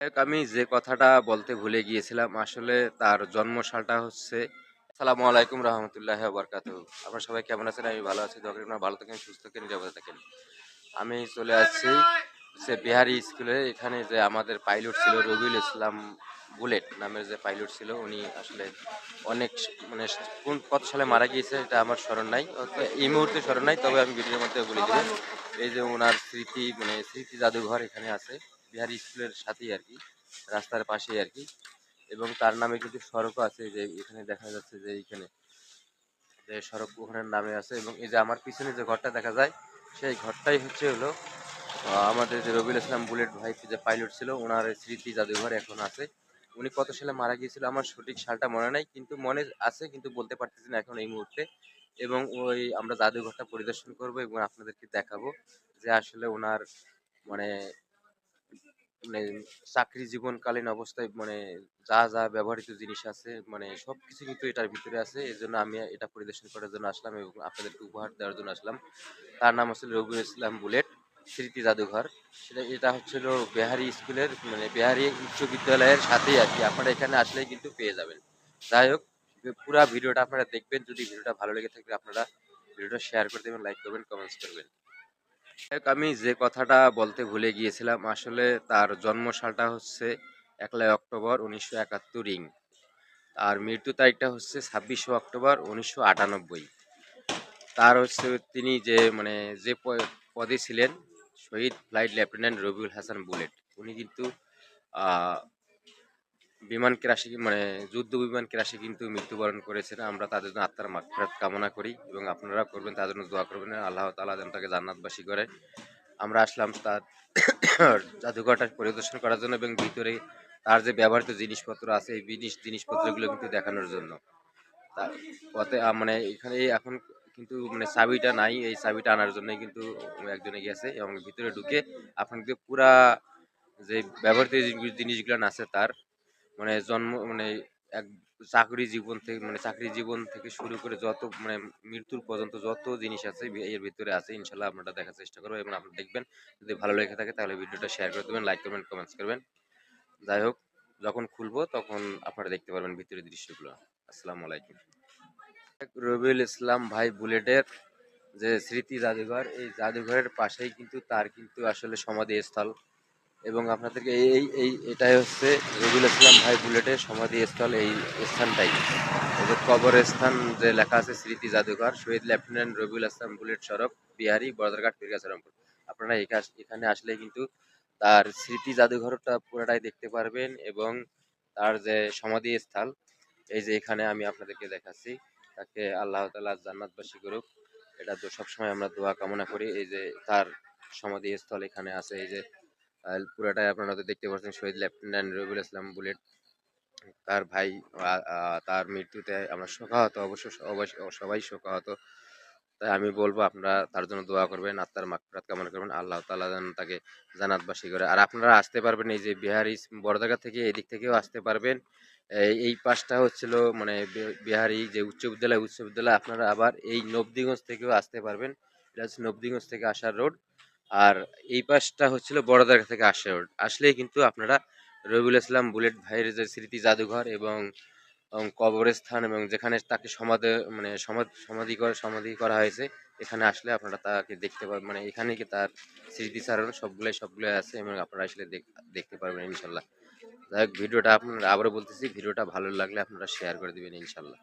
আমি যে কথাটা বলতে ভুলে গিয়েছিলাম, আসলে তার জন্মসালটা হচ্ছে, আসসালামু আলাইকুম রহমতুল্লাহ বরকাত আপনারা সবাই কেমন আছেন? আমি ভালো আছি দরকার আপনারা ভালো থাকেন, সুস্থ থাকেন, নিরাপদে থাকেন। আমি চলে আসছি সে বিহারি স্কুলে, এখানে যে আমাদের পাইলট ছিল রবিউল ইসলাম বুলেট নামের যে পাইলট ছিল, উনি আসলে অনেক মানে কোন কত সালে মারা গিয়েছে এটা আমার স্মরণ নাই এই মুহূর্তে স্মরণ নাই, তবে আমি ভিডিওর মধ্যে বলে দেবো। এই যে ওনার স্মৃতি মানে স্মৃতি জাদুঘর এখানে আছে। বিহারি স্কুলের সাথেই আর কি, রাস্তার পাশেই আর কি। এবং তার নামে কিন্তু সড়কও আছে যে এখানে দেখা যাচ্ছে যে এইখানে যে সড়ক ওখানের নামে আছে। এবং এই যে আমার পিছনে যে ঘরটা দেখা যায়, সেই ঘরটাই হচ্ছে হলো আমাদের যে রবিউল ইসলাম বুলেট ভাই যে পাইলট ছিল, ওনার স্মৃতি জাদুঘর এখন আছে। উনি কত সালে মারা গিয়েছিল আমার সঠিক সালটা মনে নাই, কিন্তু মনে আছে, কিন্তু বলতে পারতেছি না এখন এই মুহূর্তে। এবং ওই আমরা জাদুঘরটা পরিদর্শন করব এবং আপনাদেরকে দেখাবো যে আসলে ওনার মানে মানে চাকরি জীবনকালীন অবস্থায় মানে যা যা ব্যবহৃত জিনিস আছে মানে সবকিছু কিন্তু এটার ভিতরে আছে। এর জন্য আমি এটা পরিদর্শন করার জন্য আসলাম এবং আপনাদেরকে উপহার দেওয়ার জন্য আসলাম। তার নাম হচ্ছে রবিউল ইসলাম বুলেট, স্মৃতি জাদুঘর। সেটা, এটা হচ্ছিল বিহারি স্কুলের মানে বিহারি উচ্চ বিদ্যালয়ের সাথেই আর কি। আপনারা এখানে আসলেই কিন্তু পেয়ে যাবেন। যাই হোক, পুরা ভিডিওটা আপনারা দেখবেন। যদি ভিডিওটা ভালো লেগে থাকে আপনারা ভিডিওটা শেয়ার করে দেবেন লাইক করবেন কমেন্টস করবেন। আমি যে কথাটা বলতে ভুলে গিয়েছিলাম, আসলে তার জন্মসালটা হচ্ছে একলাই অক্টোবর উনিশশো একাত্তর ইং আর মৃত্যু তারিখটা হচ্ছে ছাব্বিশে অক্টোবর উনিশশো আটানব্বই। তার হচ্ছে তিনি যে মানে যে পদে ছিলেন, শহীদ flight lieutenant Rabiul Hasan bullet, উনি কিন্তু বিমান ক্রাশে মানে যুদ্ধ বিমান ক্রাশে কিন্তু মৃত্যুবরণ করেছেন। আমরা তাদের জন্য আত্মার মাগফিরাত কামনা করি এবং আপনারা করবেন, তাদের জন্য দোয়া করবেন। আল্লাহ তাআলা যেন তাকে জান্নাতবাসী করে। আমরা আসলাম তার জাদুঘরটা পরিদর্শন করার জন্য এবং ভিতরে তার যে ব্যবহৃত জিনিসপত্র আছে, এই জিনিস জিনিসপত্রগুলো কিন্তু দেখানোর জন্য। পথে মানে এখানে এখন কিন্তু মানে চাবিটা নাই, এই চাবিটা আনার জন্যই কিন্তু একজনে গেছে এবং ভিতরে ঢুকে আপনাকে পুরা যে ব্যবহৃত জিনিসগুলো আছে তার মানে জন্ম মানে এক চাকরি জীবন থেকে মানে চাকরি জীবন থেকে শুরু করে যত মানে মৃত্যুর পর্যন্ত যত জিনিস আছে এর ভিতরে আছে, ইনশাল্লাহ আপনারা দেখার চেষ্টা করবেন এবং আপনারা দেখবেন, যদি ভালো লেগে থাকে তাহলে ভিডিওটা শেয়ার করে দেবেন লাইক করবেন কমেন্টস করবেন। যাই হোক, যখন খুলবো তখন আপনারা দেখতে পারবেন ভিতরের দৃশ্যগুলো। আসসালামু আলাইকুম। রবিউল ইসলাম ভাই বুলেটের যে স্মৃতি জাদুঘর, এই জাদুঘরের পাশেই কিন্তু তার কিন্তু আসলে সমাধি স্থল এবং আপনাদেরকে এই এই এটাই হচ্ছে রবিউল ইসলাম ভাই বুলেটের সমাধি স্থল এই স্থানটাই। এই যে কবরস্থান যে লেখা আছে, স্মৃতি জাদুঘর, শহীদ লেফটেন্যান্ট রবিউল ইসলাম বুলেট সড়ক, বিহারি, বর্দারঘাট ফিরগাছরমপুর আপনারা এখানে আসলে কিন্তু তার স্মৃতি জাদুঘরটা পুরোটাই দেখতে পারবেন এবং তার যে সমাধি স্থল এই যে এখানে আমি আপনাদেরকে দেখাচ্ছি, তাকে আল্লাহ তালা জান্নাতবাসী করুক। এটা তো সবসময় আমরা দোয়া কামনা করি, এই যে তার সমাধি স্থল এখানে আছে, এই যে পুরোটাই আপনারা তো দেখতে পাচ্ছেন শহীদ লেফটেন্যান্ট রবিউল ইসলাম বুলেট। তার ভাই তার মৃত্যুতে আমরা শোকাহত, অবশ্য সবাই- শোকাহত। তাই আমি বলব, আপনারা তার জন্য দোয়া করবেন, আত্মার মাগফিরাত কামনা করবেন। আল্লাহ তাআলা যেন তাকে জানাতবাসী করে। আর আপনারা আসতে পারবেন এই যে বিহারি বড়দাগা থেকে এদিক থেকেও আসতে পারবেন। এই পাশটা হচ্ছিল মানে বিহারি যে উচ্চ বিদ্যালয় উচ্চ বিদ্যালয়, আপনারা আবার এই নবদিগঞ্জ থেকেও আসতে পারবেন। এটা হচ্ছে নবদিগঞ্জ থেকে আসার রোড। আর এই পাশটা হচ্ছিল বড়দাগা থেকে আসে আসলেই কিন্তু আপনারা রবিউল ইসলাম, বুলেট ভাইয়ের যে স্মৃতি জাদুঘর এবং কবরস্থান এবং যেখানে তাকে সমাধি মানে সমাধি করা সমাধি করা হয়েছে, এখানে আসলে আপনারা তাকে দেখতে পারবেন মানে এখানে কি তার স্মৃতিচারণ সবগুলোই সবগুলোই আছে এবং আপনারা আসলে দেখতে পারবেন ইনশাল্লাহ। যাই হোক, ভিডিওটা আপনারা আবারও বলতেছি, ভিডিওটা ভালো লাগলে আপনারা শেয়ার করে দিবেন ইনশাল্লাহ।